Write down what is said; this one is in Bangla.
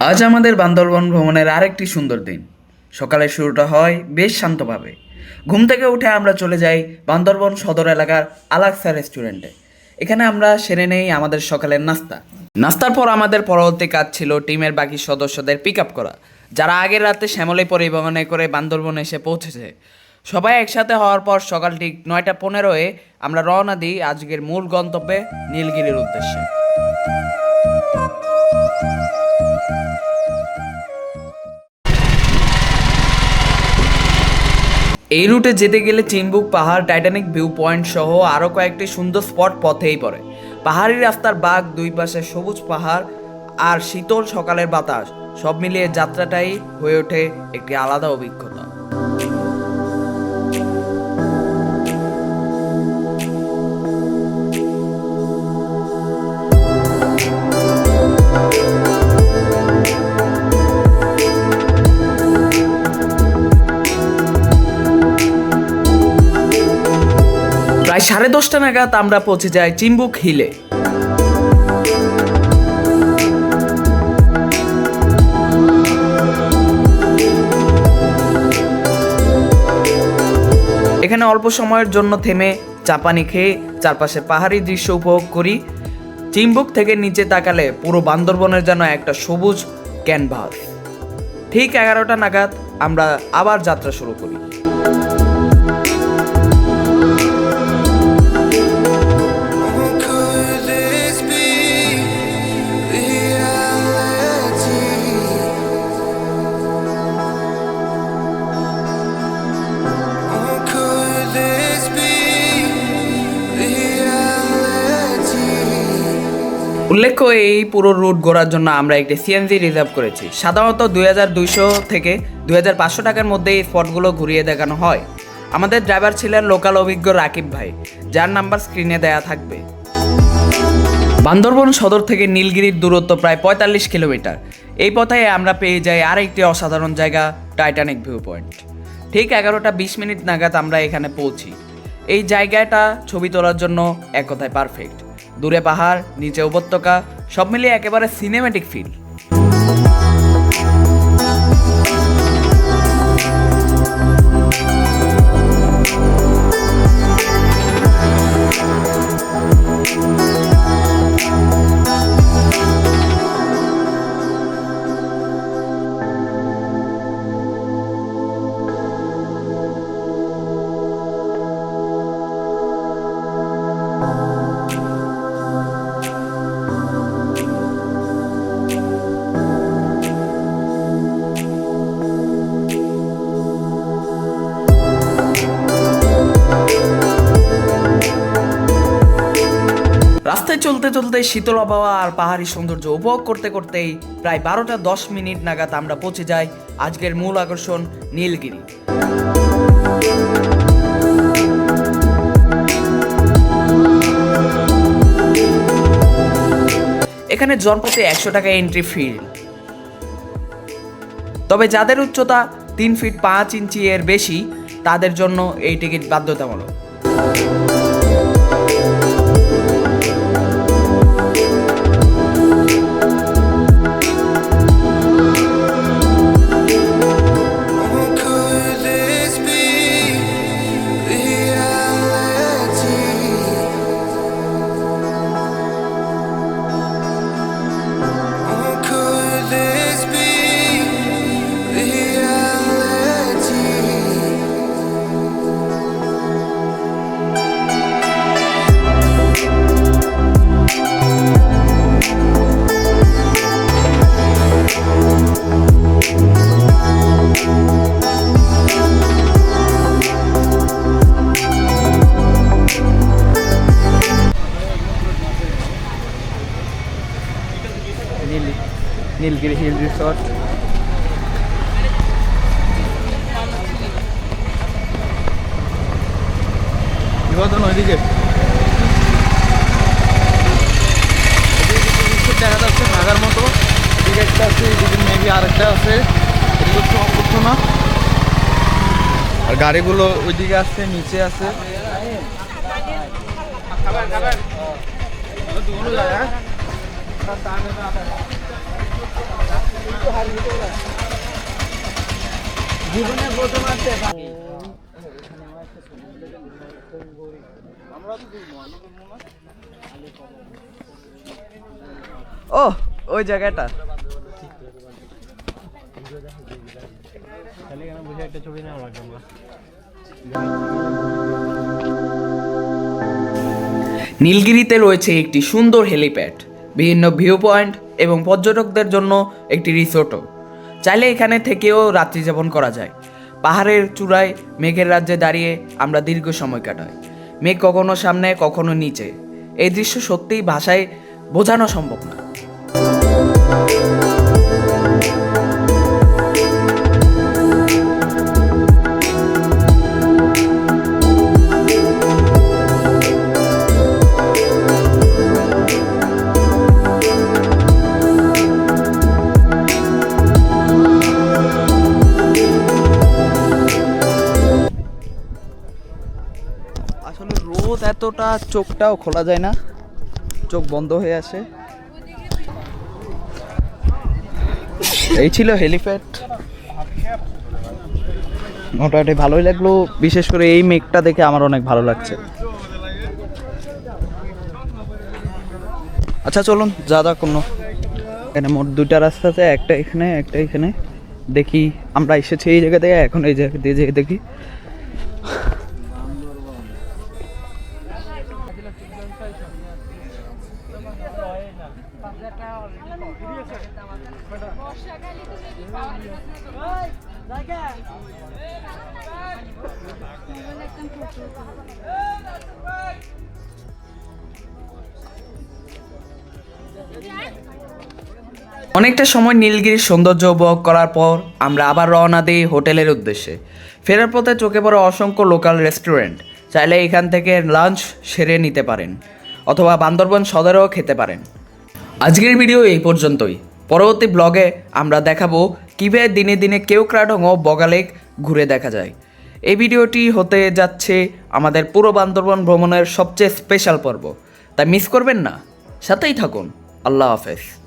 আজ আমাদের বান্দরবন ভ্রমণের আরেকটি সুন্দর দিন। সকালের শুরুটা হয় বেশ শান্তভাবে। ঘুম থেকে উঠে আমরা চলে যাই বান্দরবন সদর এলাকার আলাক্সা রেস্টুরেন্টে। এখানে আমরা সেরে নেই আমাদের সকালের নাস্তা। নাস্তার পর আমাদের পরবর্তী কাজ ছিল টিমের বাকি সদস্যদের পিক আপ করা, যারা আগের রাতে শ্যামলী পরিবহনে করে বান্দরবন এসে পৌঁছেছে। সবাই একসাথে হওয়ার পর সকাল ঠিক নয়টা পনেরোয় আমরা রওনা দিই আজকের মূল গন্তব্যে নীলগিরির উদ্দেশ্যে। এই রুটে যেতে গেলে চিম্বুক, পাহাড়, টাইটানিক ভিউ পয়েন্ট সহ আরও কয়েকটি সুন্দর স্পট পথেই পড়ে। পাহাড়ি রাস্তার বাঘ, দুই পাশে সবুজ পাহাড় আর শীতল সকালের বাতাস। সব মিলিয়ে যাত্রাটাই হয়ে ওঠে একটি আলাদা অভিজ্ঞতা। সাড়ে দশটা নাগাদ আমরা পৌঁছে যাই চিম্বুক হিলে। এখানে অল্প সময়ের জন্য থেমে চাপানি খেয়ে চারপাশে পাহাড়ি দৃশ্য উপভোগ করি। চিম্বুক থেকে নিচে তাকালে পুরো বান্দরবনের যেন একটা সবুজ ক্যানভাস। ঠিক এগারোটা নাগাদ আমরা আবার যাত্রা শুরু করি। উল্লেখ্য, এই পুরো রুট ঘোরার জন্য আমরা একটি সিএনজি রিজার্ভ করেছি। সাধারণত দুই হাজার দুইশো থেকে দুই হাজার পাঁচশো টাকার মধ্যে এই স্পটগুলো ঘুরিয়ে দেখানো হয়। আমাদের ড্রাইভার ছিলেন লোকাল অভিজ্ঞ রাকিব ভাই, যার নাম্বার স্ক্রিনে দেয়া থাকবে। বান্দরবন সদর থেকে নীলগিরির দূরত্ব প্রায় পঁয়তাল্লিশ কিলোমিটার। এই পথে আমরা পেয়ে যাই আরেকটি অসাধারণ জায়গা টাইটানিক ভিউ পয়েন্ট ঠিক এগারোটা বিশ মিনিট নাগাদ আমরা এখানে পৌঁছি। এই জায়গাটা ছবি তোলার জন্য এক কথায় পারফেক্ট দূরে পাহাড় নিচে উপত্যকা সব মিলিয়ে একেবারে সিনেম্যাটিক ফিল রাস্তায় চলতে চলতে শীতল আবহাওয়া আর পাহাড়ি সৌন্দর্য উপভোগ করতে করতেই প্রায় বারোটা দশ মিনিট নাগাদ আমরা পৌঁছে যাই আজকের মূল আকর্ষণ নীলগিরি। এখানে জনপথে একশো টাকা এন্ট্রি ফি তবে যাদের উচ্চতা তিন ফিট পাঁচ ইঞ্চি এর বেশি, তাদের জন্য এই টিকিট বাধ্যতামূলক। নীলগিরি হিল রিসর্ট ওইদিকে। দেখা যাচ্ছে ভাগার মতো। একটা আছে, এদিকে মেবি আরেকটা আছে। না। আর গাড়িগুলো ওইদিকে আছে, নিচে আছে। ও ওই জায়গাটা। নীলগিরিতে রয়েছে একটি সুন্দর হেলিপ্যাড। বিভিন্ন ভিউ পয়েন্ট এবং পর্যটকদের জন্য একটি রিসোর্টও। চাইলে এখানে থেকেও রাত্রিযাপন করা যায়। পাহাড়ের চূড়ায় মেঘের রাজ্যে দাঁড়িয়ে আমরা দীর্ঘ সময় কাটাই। মেঘ কখনো সামনে, কখনো নিচে। এই দৃশ্য সত্যিই ভাষায় বোঝানো সম্ভব না। এতটা চোখটাও খোলা যায় না। চোখ বন্ধ হয়ে আসে। এই ছিল হেলিপ্যাড। মোটামুটি ভালোই লাগল। বিশেষ করে এই মেঘটা দেখে আমার অনেক ভালো লাগছে। আচ্ছা চলুন, যা যা কোনো এখানে মোট দুইটা রাস্তা আছে, একটা এখানে একটা এখানে। দেখি, আমরা এসেছি এই জায়গা থেকে, এখন এই জায়গা দিয়ে যেয়ে দেখি। অনেকটা সময় নীলগিরির সৌন্দর্য উপভোগ করার পর আমরা আবার রওনা দিই হোটেলের উদ্দেশ্যে। ফেরার পথে চোখে পড়ে অসংখ্য লোকাল রেস্টুরেন্ট। চাইলে এখান থেকে লাঞ্চ সেরে নিতে পারেন, অথবা বান্দরবন সদরেও খেতে পারেন। আজকের ভিডিও এই পর্যন্তই। পরবর্তী ব্লগে আমরা দেখাবো কীভাবে দিনে দিনে কেউক্রাডং ও বগালেক ঘুরে দেখা যায়। এই ভিডিওটি হতে যাচ্ছে আমাদের পুরো বান্দরবন ভ্রমণের সবচেয়ে স্পেশাল পর্ব। তাই মিস করবেন না। সাথেই থাকুন। আল্লাহ হাফেজ।